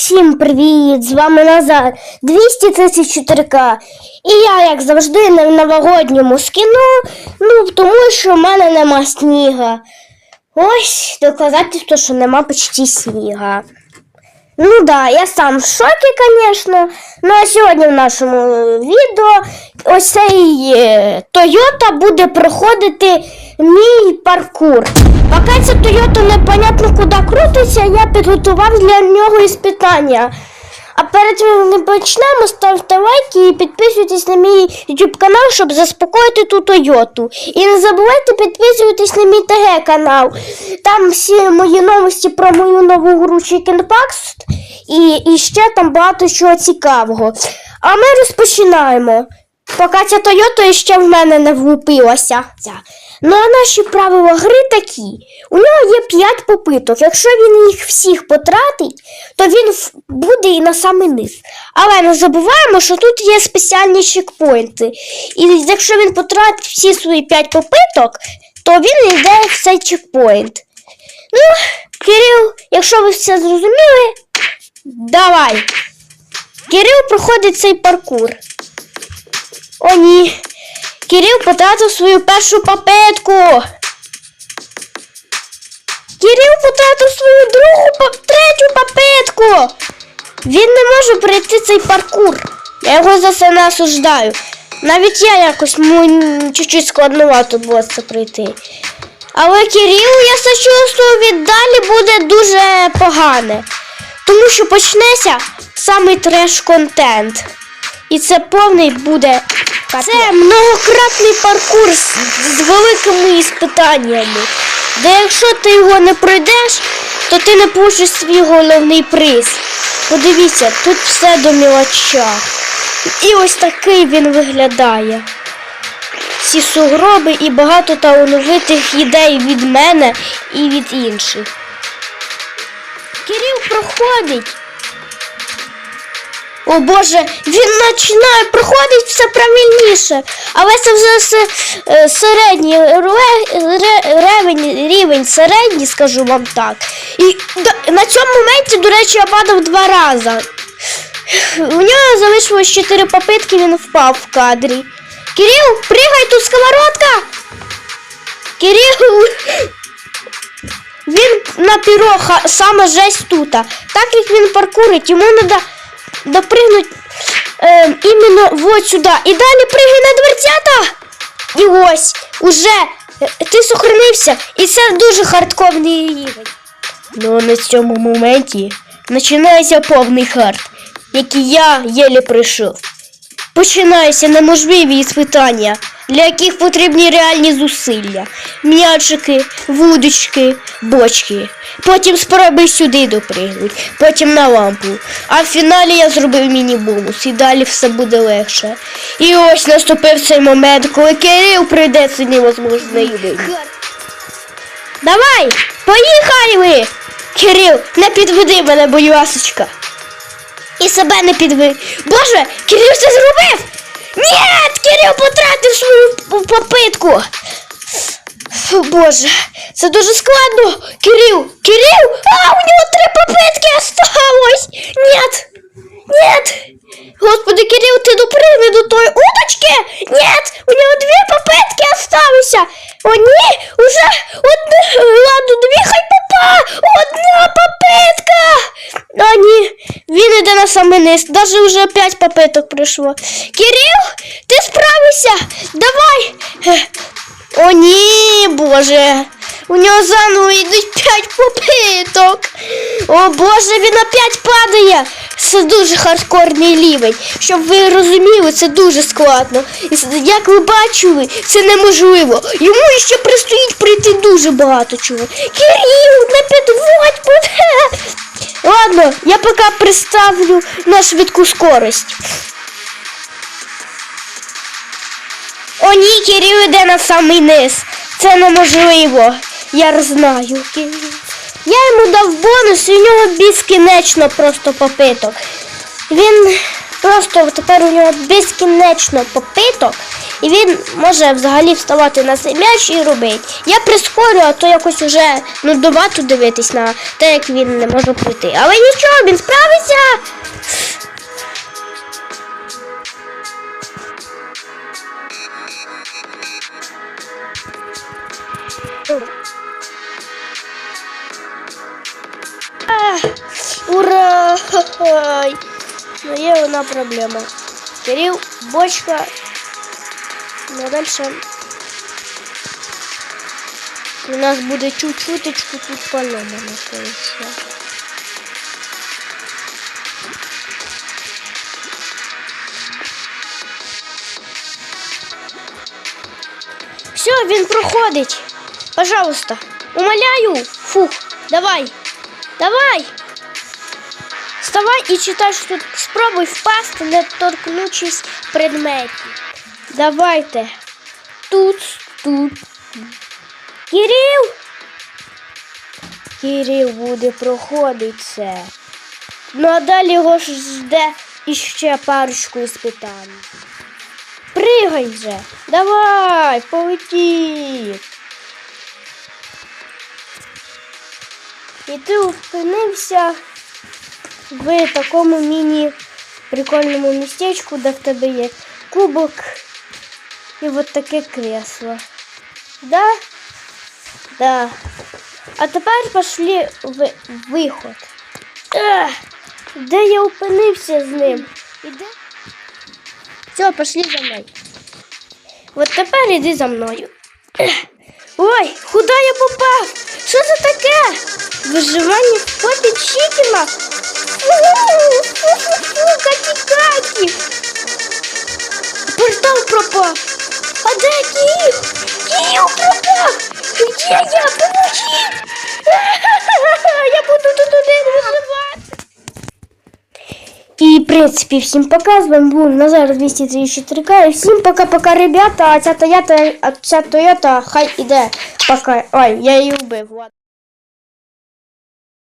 Всім привіт! З вами назад 234к. І я, як завжди, на новогодньому скіну, ну тому що в мене нема сніга. Ось доказательство, що нема почти сніга. Ну да, я сам в шокі, звісно. Ну а сьогодні в нашому е, відео ось цей е, Toyota буде проходити мій паркур. Поки ця Toyota непонятно куди крутиться, я підготував для нього іспитання. А перед тим як почнемо, ставте лайки і підписуйтесь на мій YouTube канал, щоб заспокоїти ту Тойоту. І не забувайте підписуватись на мій ТГ канал. Там всі мої новості про мою нову гру Chicken Pax і, і ще там багато чого цікавого. А ми розпочинаємо. Поки ця Тойота ще в мене не влупилася. Ну а наші правила гри такі. У нього є 5 попиток. Якщо він їх всіх потратить, то він буде і на самий низ. Але не забуваємо, що тут є спеціальні чекпоінти. І якщо він потратить всі свої 5 попиток, то він йде в цей чекпоінт. Ну, Кирил, якщо ви все зрозуміли, давай. Кирил проходить цей паркур. О, ні. Кирил потратив свою першу попитку. Кирил потратив свою другу третю попитку. Він не може пройти цей паркур. Я його за це не осуждаю. Навіть я якось чуть-чуть складновато було це пройти. Але Кирилу, я сочувствую, віддалі буде дуже погане. Тому що почнеться самий треш-контент. І це повний буде. Це многократний паркур з, великими іспитаннями. Де якщо ти його не пройдеш, то ти не получиш свій головний приз. Подивіться, тут все до мілоча. І ось такий він виглядає. Ці сугроби і багато талановитих ідей від мене і від інших. Кирил проходить. О Боже, він починає проходить все правильніше, але це вже е, середній ре- ре- рівень середній, скажу вам так. І на цьому моменті, до речі, я падав два рази. У нього залишилось 4 попитки, він впав в кадрі. Кирил, пригай тут сковородка! Кирил! Він на піроха саме жесть тут. Так як він паркурить, йому треба допригнути е, іменно вот сюди. І далі пригай на дверцята. І ось, уже е, ти сохранився. І це дуже хардкорний рівень. Ну, на цьому моменті починається повний хард, який я єлі пройшов. Починаються неможливі іспитання, для яких потрібні реальні зусилля. М'ячики, вудочки, бочки. Потім спробуй сюди допригнути, потім на лампу. А в фіналі я зробив міні-бонус і далі все буде легше. І ось наступив цей момент, коли Кирил прийде це невозможний рівень. Давай, поїхали! Кирил, не підведи мене, будь ласочка. І себе не підвив. Боже, Кирил це зробив! Ні, Кирил потратив свою попитку. Боже, це дуже складно. Кирил, Кирил, а у нього три попитки осталось. Нет, нет. Господи, Кирил, ти допригни до тої удочки? Нет, у нього дві попитки осталися. О, ні, уже одне, ладно, дві хай попа, одна попитка. О, ні, він іде на самий низ, даже вже прийшло. Кирил, ти справишся, давай. Е, О, ні, боже. У нього заново йдуть п'ять попиток. О боже, він опять падає. Це дуже хардкорний рівень. Щоб ви розуміли, це дуже складно. І Як ви бачили, це неможливо. Йому ще предстоїть пройти дуже багато чого. Кирил, не підводь мене. Ладно, я поки приставлю на швидку скорость. О, ні, Кирил йде на самий низ. Це неможливо. Я знаю. Кирил. Я йому дав бонус, і у нього безкінечно просто попиток. Він просто тепер у нього безкінечно попиток, і він може взагалі вставати на цей м'яч і робити. Я прискорю, а то якось уже нудовато дивитись на те, як він не може пройти. Але нічого, він справиться. Ура! Ну є одна проблема. Кирил, бочка. Ну, а дальше у нас буде чуть-чуточку тут поломано кое-що. Все, він проходить. Пожалуйста. Умоляю. Фух, давай. Давай. Вставай і читай, що тут спробуй впасти, не торкнучись предметів. Давайте. Тут, тут. Кирил! Кирил буде проходити це. Ну а далі його ж жде іще парочку іспитань. Пригай вже. Давай, полетів. І ти опинився в такому міні прикольному містечку, де в тебе є кубок і от таке кресло. Да? Да. А тепер пішли в виход. Ех, де я опинився з ним? Іде? Все, пішли за мною. От тепер іди за мною. Ех. Ой, куди я попав? Що це таке? Виживання в поті Чікіна? Фу-фу-фу, какі-какі. Портал пропав. А де Київ? Київ пропав. Где я? Поможіть. Я буду тут один виживати. І, в принципі, всім пока. З вами був Назар 234 к І всім пока-пока, ребята. А ця Тойота, а ця Тойота хай іде. Пока. Ой, я її вбив. Ладно.